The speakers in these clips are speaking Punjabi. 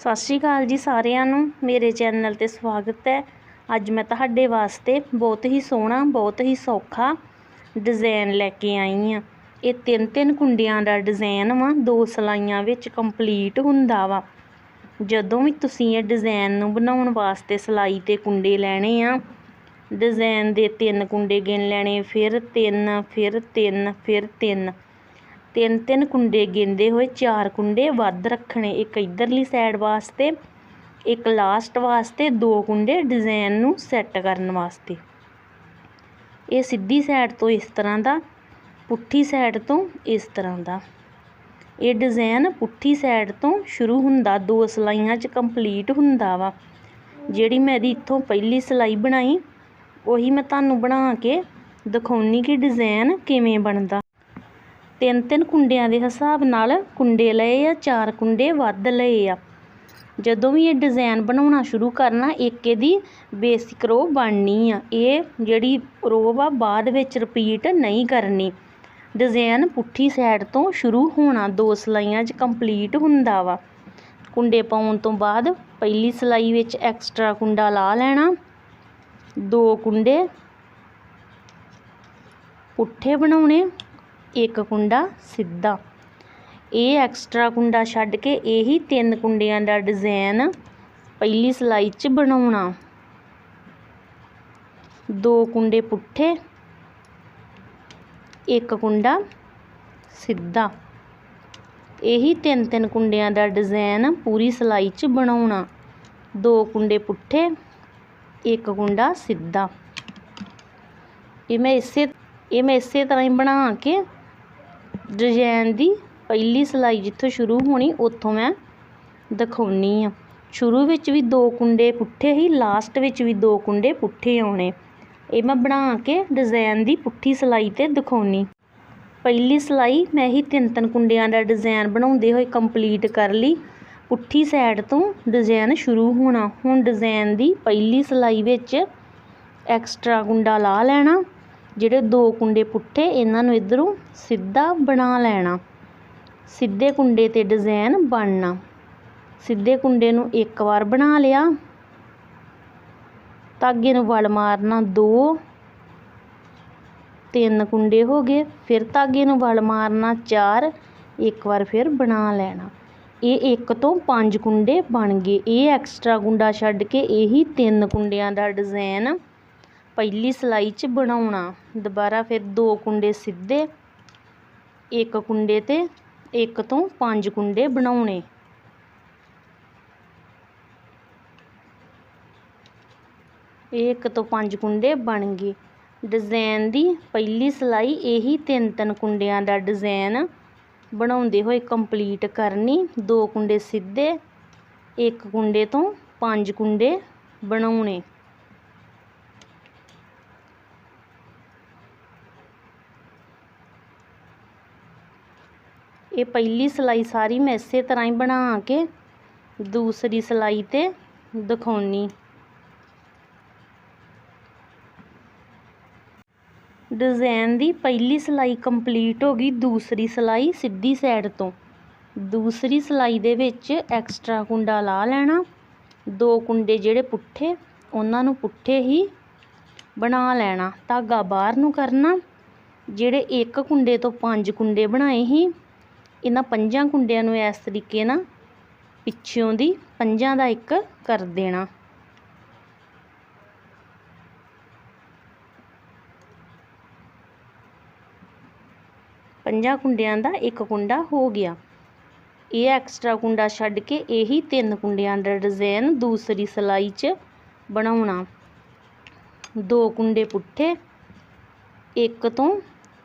ਸਤਿ ਸ਼੍ਰੀ ਅਕਾਲ ਜੀ ਸਾਰਿਆਂ ਨੂੰ। ਮੇਰੇ ਚੈਨਲ ਤੇ ਸਵਾਗਤ ਹੈ। ਅੱਜ ਮੈਂ ਤੁਹਾਡੇ ਵਾਸਤੇ ਬਹੁਤ ਹੀ ਸੋਹਣਾ, ਬਹੁਤ ਹੀ ਸੌਖਾ ਡਿਜ਼ਾਈਨ ਲੈ ਕੇ ਆਈ ਆ ਇਹ ਤਿੰਨ ਤਿੰਨ ਕੁੰਡਿਆਂ ਦਾ ਡਿਜ਼ਾਈਨ ਵਾ, ਦੋ ਸਲਾਈਆਂ ਵਿੱਚ ਕੰਪਲੀਟ ਹੁੰਦਾ ਵਾ। ਜਦੋਂ ਵੀ ਤੁਸੀਂ ਇਹ ਡਿਜ਼ਾਈਨ ਨੂੰ ਬਣਾਉਣ ਵਾਸਤੇ ਸਲਾਈ ਤੇ ਕੁੰਡੇ ਲੈਣੇ ਆ ਡਿਜ਼ਾਈਨ ਦੇ ਤਿੰਨ ਕੁੰਡੇ ਗਿਣ ਲੈਣੇ, ਫਿਰ ਤਿੰਨ ਫਿਰ ਤਿੰਨ ਫਿਰ ਤਿੰਨ। ਤਿੰਨ ਤਿੰਨ ਕੁੰਡੇ ਗੇਂਦੇ ਹੋਏ ਚਾਰ ਕੁੰਡੇ ਵੱਧ ਰੱਖਣੇ। ਇੱਕ ਇਧਰਲੀ ਸਾਈਡ ਵਾਸਤੇ, ਇੱਕ ਲਾਸਟ ਵਾਸਤੇ, ਦੋ ਕੁੰਡੇ ਡਿਜ਼ਾਈਨ ਨੂੰ ਸੈੱਟ ਕਰਨ ਵਾਸਤੇ। ਇਹ ਸਿੱਧੀ ਸਾਈਡ ਤੋਂ ਇਸ ਤਰ੍ਹਾਂ ਦਾ, ਪੁੱਠੀ ਸਾਈਡ ਤੋਂ ਇਸ ਤਰ੍ਹਾਂ ਦਾ। ਇਹ ਡਿਜ਼ਾਈਨ ਪੁੱਠੀ ਸਾਈਡ ਤੋਂ ਸ਼ੁਰੂ ਹੁੰਦਾ, ਦੋ ਸਲਾਈਆਂ 'ਚ ਕੰਪਲੀਟ ਹੁੰਦਾ ਵਾ। ਜਿਹੜੀ ਮੈਂ ਇਹਦੀ ਇੱਥੋਂ ਪਹਿਲੀ ਸਲਾਈ ਬਣਾਈ, ਉਹੀ ਮੈਂ ਤੁਹਾਨੂੰ ਬਣਾ ਕੇ ਦਿਖਾਉਣੀ ਕਿ ਡਿਜ਼ਾਈਨ ਕਿਵੇਂ ਬਣਦਾ। ਤਿੰਨ ਤਿੰਨ ਕੁੰਡਿਆਂ ਦੇ ਹਿਸਾਬ ਨਾਲ ਕੁੰਡੇ ਲਏ ਆ, ਚਾਰ ਕੁੰਡੇ ਵੱਧ ਲਏ ਆ। ਜਦੋਂ ਵੀ ਇਹ ਡਿਜ਼ਾਈਨ ਬਣਾਉਣਾ ਸ਼ੁਰੂ ਕਰਨਾ, ਇੱਕ ਇਹਦੀ ਬੇਸਿਕ ਰੋ ਬਣਨੀ ਆ। ਇਹ ਜਿਹੜੀ ਰੋ ਆ, ਬਾਅਦ ਵਿੱਚ ਰਿਪੀਟ ਨਹੀਂ ਕਰਨੀ। ਡਿਜ਼ਾਈਨ ਪੁੱਠੀ ਸਾਈਡ ਤੋਂ ਸ਼ੁਰੂ ਹੋਣਾ, ਦੋ ਸਲਾਈਆਂ 'ਚ ਕੰਪਲੀਟ ਹੁੰਦਾ ਵਾ। ਕੁੰਡੇ ਪਾਉਣ ਤੋਂ ਬਾਅਦ ਪਹਿਲੀ ਸਲਾਈ ਵਿੱਚ ਐਕਸਟਰਾ ਕੁੰਡਾ ਲਾ ਲੈਣਾ। ਦੋ ਕੁੰਡੇ ਪੁੱਠੇ ਬਣਾਉਣੇ। ਇੱਕ ਕੁੰਡਾ ਸਿੱਧਾ। ਇਹ ਐਕਸਟਰਾ ਕੁੰਡਾ ਛੱਡ ਕੇ ਇਹੀ ਤਿੰਨ ਕੁੰਡਿਆਂ ਦਾ ਡਿਜ਼ਾਈਨ ਪਹਿਲੀ ਸਲਾਈ 'ਚ ਬਣਾਉਣਾ। ਦੋ ਕੁੰਡੇ ਪੁੱਠੇ, ਇੱਕ ਕੁੰਡਾ ਸਿੱਧਾ। ਇਹੀ ਤਿੰਨ ਤਿੰਨ ਕੁੰਡਿਆਂ ਦਾ ਡਿਜ਼ਾਈਨ ਪੂਰੀ ਸਲਾਈ 'ਚ ਬਣਾਉਣਾ। ਦੋ ਕੁੰਡੇ ਪੁੱਠੇ, ਇੱਕ ਕੁੰਡਾ ਸਿੱਧਾ। ਇਹ ਮੈਂ ਇਸੇ, ਇਹ ਮੈਂ ਇਸੇ ਤਰ੍ਹਾਂ ਹੀ ਬਣਾ ਕੇ ਡਿਜ਼ਾਈਨ ਦੀ ਪਹਿਲੀ ਸਿਲਾਈ ਜਿੱਥੋਂ ਸ਼ੁਰੂ ਹੋਣੀ, ਉੱਥੋਂ ਮੈਂ ਦਿਖਾਉਣੀ ਆ। ਸ਼ੁਰੂ ਵਿੱਚ ਵੀ ਦੋ ਕੁੰਡੇ ਪੁੱਠੇ ਹੀ ਲਾਸਟ ਵਿੱਚ ਵੀ ਦੋ ਕੁੰਡੇ ਪੁੱਠੇ ਆਉਣੇ। ਇਹ ਮੈਂ ਬਣਾ ਕੇ ਡਿਜ਼ਾਈਨ ਦੀ ਪੁੱਠੀ ਸਿਲਾਈ ਤੇ ਦਿਖਾਉਣੀ। ਪਹਿਲੀ ਸਿਲਾਈ ਮੈਂ ਹੀ ਤਿੰਨ ਤਿੰਨ ਕੁੰਡਿਆਂ ਦਾ ਡਿਜ਼ਾਈਨ ਬਣਾਉਂਦੇ ਹੋਏ ਕੰਪਲੀਟ ਕਰ ਲਈ। ਪੁੱਠੀ ਸਾਈਡ ਤੋਂ ਡਿਜ਼ਾਈਨ ਸ਼ੁਰੂ ਹੋਣਾ। ਹੁਣ ਡਿਜ਼ਾਈਨ ਦੀ ਪਹਿਲੀ ਸਿਲਾਈ ਵਿੱਚ ਐਕਸਟਰਾ ਕੁੰਡਾ ਲਾ ਲੈਣਾ। ਜਿਹੜੇ ਦੋ ਕੁੰਡੇ ਪੁੱਠੇ, ਇਹਨਾਂ ਨੂੰ ਇਧਰੋਂ ਸਿੱਧਾ ਬਣਾ ਲੈਣਾ। ਸਿੱਧੇ ਕੁੰਡੇ ਤੇ ਡਿਜ਼ਾਈਨ ਬਣਨਾ। ਸਿੱਧੇ ਕੁੰਡੇ ਨੂੰ ਇੱਕ ਵਾਰ ਬਣਾ ਲਿਆ। ਧਾਗੇ ਨੂੰ ਵਲ ਮਾਰਨਾ ਦੋ। ਤਿੰਨ ਕੁੰਡੇ ਹੋ ਗਏ। ਫਿਰ ਧਾਗੇ ਨੂੰ ਵਲ ਮਾਰਨਾ ਚਾਰ। ਇੱਕ ਵਾਰ ਫਿਰ ਬਣਾ ਲੈਣਾ। ਇਹ ਇੱਕ ਤੋਂ ਪੰਜ ਕੁੰਡੇ ਬਣ ਗਏ। ਇਹ ਐਕਸਟਰਾ ਕੁੰਡਾ ਛੱਡ ਕੇ ਇਹੀ ਤਿੰਨ ਕੁੰਡਿਆਂ ਦਾ ਡਿਜ਼ਾਈਨ ਪਹਿਲੀ ਸਲਾਈ 'ਚ ਬਣਾਉਣਾ। ਦੁਬਾਰਾ ਫਿਰ ਦੋ ਕੁੰਡੇ ਸਿੱਧੇ, ਇੱਕ ਕੁੰਡੇ ਤੇ ਇੱਕ ਤੋਂ ਪੰਜ ਕੁੰਡੇ ਬਣਾਉਣੇ। ਇਹ ਇੱਕ ਤੋਂ ਪੰਜ ਕੁੰਡੇ ਬਣ ਗਏ। ਡਿਜ਼ਾਈਨ ਦੀ ਪਹਿਲੀ ਸਲਾਈ ਇਹੀ ਤਿੰਨ ਤਿੰਨ ਕੁੰਡਿਆਂ ਦਾ ਡਿਜ਼ਾਈਨ ਬਣਾਉਂਦੇ ਹੋਏ ਕੰਪਲੀਟ ਕਰਨੀ। ਦੋ ਕੁੰਡੇ ਸਿੱਧੇ, ਇੱਕ ਕੁੰਡੇ ਤੋਂ ਪੰਜ ਕੁੰਡੇ ਬਣਾਉਣੇ। ਇਹ ਪਹਿਲੀ ਸਲਾਈ ਸਾਰੀ ਮੈਂ ਇਸੇ ਤਰ੍ਹਾਂ ਹੀ ਬਣਾ ਕੇ ਦੂਸਰੀ ਸਲਾਈ ਤੇ ਦਿਖਾਉਣੀ। ਡਿਜ਼ਾਈਨ ਦੀ ਪਹਿਲੀ ਸਲਾਈ ਕੰਪਲੀਟ ਹੋ ਗਈ ਦੂਸਰੀ ਸਲਾਈ ਸਿੱਧੀ ਸਾਈਡ ਤੋਂ। ਦੂਸਰੀ ਸਲਾਈ ਦੇ ਵਿੱਚ ਐਕਸਟਰਾ ਕੁੰਡਾ ਲਾ ਲੈਣਾ। ਦੋ ਕੁੰਡੇ ਜਿਹੜੇ ਪੁੱਠੇ, ਉਹਨਾਂ ਨੂੰ ਪੁੱਠੇ ਹੀ ਬਣਾ ਲੈਣਾ। ਧਾਗਾ ਬਾਹਰ ਨੂੰ ਕਰਨਾ। ਜਿਹੜੇ ਇੱਕ ਕੁੰਡੇ ਤੋਂ ਪੰਜ ਕੁੰਡੇ ਬਣਾਏ ਸੀ ਇਹਨਾਂ ਪੰਜਾਂ ਕੁੰਡਿਆਂ ਨੂੰ ਇਸ ਤਰੀਕੇ ਨਾਲ ਪਿੱਛੋਂ ਦੀ ਪੰਜਾਂ ਦਾ ਇੱਕ ਕਰ ਦੇਣਾ। ਪੰਜਾਂ ਕੁੰਡਿਆਂ ਦਾ ਇੱਕ ਕੁੰਡਾ ਹੋ ਗਿਆ। ਇਹ ਐਕਸਟਰਾ ਕੁੰਡਾ ਛੱਡ ਕੇ ਇਹੀ ਤਿੰਨ ਕੁੰਡਿਆਂ ਦਾ ਡਿਜ਼ਾਈਨ ਦੂਸਰੀ ਸਲਾਈ 'ਚ ਬਣਾਉਣਾ। ਦੋ ਕੁੰਡੇ ਪੁੱਠੇ, ਇੱਕ ਤੋਂ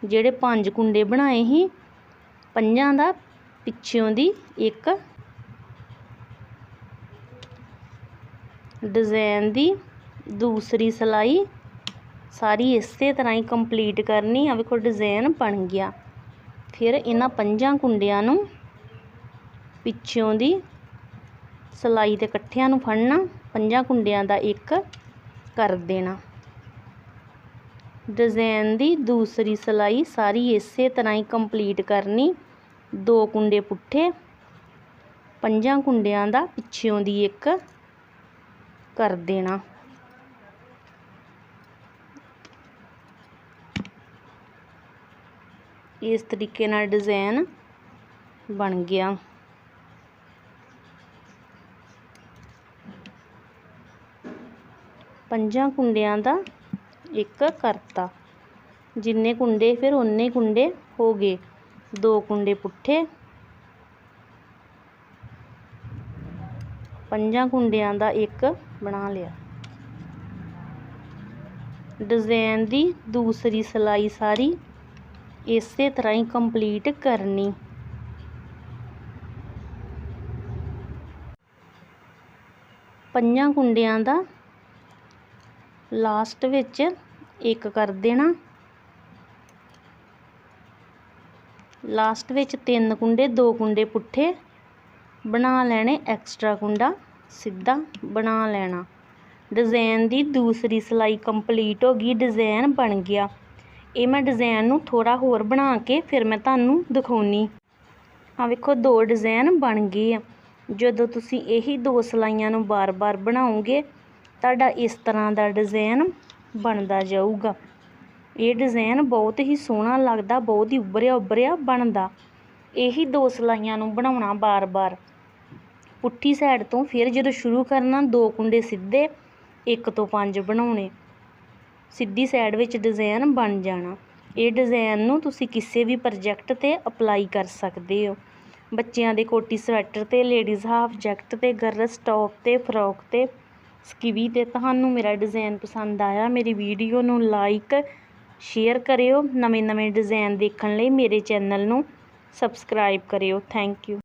ਜਿਹੜੇ ਪੰਜ ਕੁੰਡੇ ਬਣਾਏ ਸੀ ਪੰਜਾਂ ਦਾ, ਪਿੱਛੋਂ ਦੀ ਇੱਕ। ਡਿਜ਼ਾਈਨ ਦੀ ਦੂਸਰੀ ਸਲਾਈ ਸਾਰੀ ਇਸੇ ਤਰ੍ਹਾਂ ਹੀ ਕੰਪਲੀਟ ਕਰਨੀ। ਆ ਵੇਖੋ ਡਿਜ਼ਾਈਨ ਬਣ ਗਿਆ। ਫਿਰ ਇਹਨਾਂ ਪੰਜਾਂ ਕੁੰਡਿਆਂ ਨੂੰ ਪਿੱਛੋਂ ਦੀ ਸਲਾਈ ਤੇ ਇਕੱਠਿਆਂ ਨੂੰ ਫੜਨਾ, ਪੰਜਾਂ ਕੁੰਡਿਆਂ ਦਾ ਇੱਕ ਕਰ ਦੇਣਾ। ਡਿਜ਼ਾਈਨ ਦੀ ਦੂਸਰੀ ਸਲਾਈ ਸਾਰੀ ਇਸੇ ਤਰ੍ਹਾਂ ਹੀ ਕੰਪਲੀਟ ਕਰਨੀ। ਦੋ ਕੁੰਡੇ ਪੁੱਠੇ, ਪੰਜਾਂ ਕੁੰਡਿਆਂ ਦਾ ਪਿੱਛਿਓਂ ਦੀ ਇੱਕ ਕਰ ਦੇਣਾ। ਇਸ ਤਰੀਕੇ ਨਾਲ ਡਿਜ਼ਾਈਨ ਬਣ ਗਿਆ। ਪੰਜਾਂ ਕੁੰਡਿਆਂ ਦਾ ਇੱਕ ਕਰਤਾ। ਜਿੰਨੇ ਕੁੰਡੇ ਫਿਰ ਉਨੇ ਕੁੰਡੇ ਹੋ ਗਏ। ਦੋ ਕੁੰਡੇ ਪੁੱਠੇ। ਪੰਜਾਂ ਕੁੰਡਿਆਂ ਦਾ ਇੱਕ ਬਣਾ ਲਿਆ। ਡਿਜ਼ਾਈਨ ਦੀ ਦੂਸਰੀ ਸਿਲਾਈ ਸਾਰੀ ਇਸੇ ਤਰ੍ਹਾਂ ਹੀ ਕੰਪਲੀਟ ਕਰਨੀ। ਪੰਜਾਂ ਕੁੰਡਿਆਂ ਦਾ ਲਾਸਟ ਵਿੱਚ ਇੱਕ ਕਰ ਦੇਣਾ। ਲਾਸਟ ਵਿੱਚ ਤਿੰਨ ਕੁੰਡੇ, ਦੋ ਕੁੰਡੇ ਪੁੱਠੇ। ਬਣਾ ਲੈਣੇ ਐਕਸਟਰਾ ਕੁੰਡਾ, ਸਿੱਧਾ ਬਣਾ ਲੈਣਾ। ਡਿਜ਼ਾਈਨ ਦੀ ਦੂਸਰੀ ਸਿਲਾਈ ਕੰਪਲੀਟ ਹੋ ਗਈ ਡਿਜ਼ਾਈਨ ਬਣ ਗਿਆ। ਇਹ ਮੈਂ ਡਿਜ਼ਾਈਨ ਨੂੰ ਥੋੜਾ ਹੋਰ ਬਣਾ ਕੇ ਫਿਰ ਮੈਂ ਤੁਹਾਨੂੰ ਦਿਖਾਉਣੀ। ਆ ਵੇਖੋ, ਦੋ ਡਿਜ਼ਾਈਨ ਬਣ ਗਏ ਆ। ਜਦੋਂ ਤੁਸੀਂ ਇਹੀ ਦੋ ਸਿਲਾਈਆਂ ਨੂੰ ਬਾਰ-ਬਾਰ ਬਣਾਉਂਗੇ ਤੁਹਾਡਾ ਇਸ ਤਰ੍ਹਾਂ ਦਾ ਡਿਜ਼ਾਈਨ ਬਣਦਾ ਜਾਊਗਾ। ਇਹ ਡਿਜ਼ਾਈਨ ਬਹੁਤ ਹੀ ਸੋਹਣਾ ਲੱਗਦਾ, ਬਹੁਤ ਹੀ ਉੱਭਰਿਆ ਉੱਭਰਿਆ ਬਣਦਾ। ਇਹੀ ਦੋ ਸਿਲਾਈਆਂ ਨੂੰ ਬਣਾਉਣਾ ਬਾਰ-ਬਾਰ। ਪੁੱਠੀ ਸਾਈਡ ਤੋਂ ਫਿਰ ਜਦੋਂ ਸ਼ੁਰੂ ਕਰਨਾ, ਦੋ ਕੁੰਡੇ ਸਿੱਧੇ, ਇੱਕ ਤੋਂ ਪੰਜ ਬਣਾਉਣੇ। ਸਿੱਧੀ ਸਾਈਡ ਵਿੱਚ ਡਿਜ਼ਾਈਨ ਬਣ ਜਾਣਾ। ਇਹ ਡਿਜ਼ਾਈਨ ਨੂੰ ਤੁਸੀਂ ਕਿਸੇ ਵੀ ਪ੍ਰੋਜੈਕਟ ਤੇ ਅਪਲਾਈ ਕਰ ਸਕਦੇ ਹੋ। ਬੱਚਿਆਂ ਦੇ ਕੋਟੀ ਸਵੈਟਰ ਤੇ ਲੇਡੀਜ਼ ਹਾਫ ਜੈਕਟ ਤੇ ਗਰਲਸ ਟੌਪ ਤੇ ਫਰੋਕ ਤੇ ਸਕਿਵੀ ਤੇ ਤੁਹਾਨੂੰ ਮੇਰਾ ਡਿਜ਼ਾਈਨ ਪਸੰਦ ਆਇਆ, ਮੇਰੀ ਵੀਡੀਓ ਨੂੰ ਲਾਈਕ ਸ਼ੇਅਰ ਕਰਿਓ ਨਵੇਂ ਨਵੇਂ ਡਿਜ਼ਾਈਨ ਦੇਖਣ ਲਈ ਮੇਰੇ ਚੈਨਲ ਨੂੰ ਸਬਸਕ੍ਰਾਈਬ ਕਰਿਓ। Thank you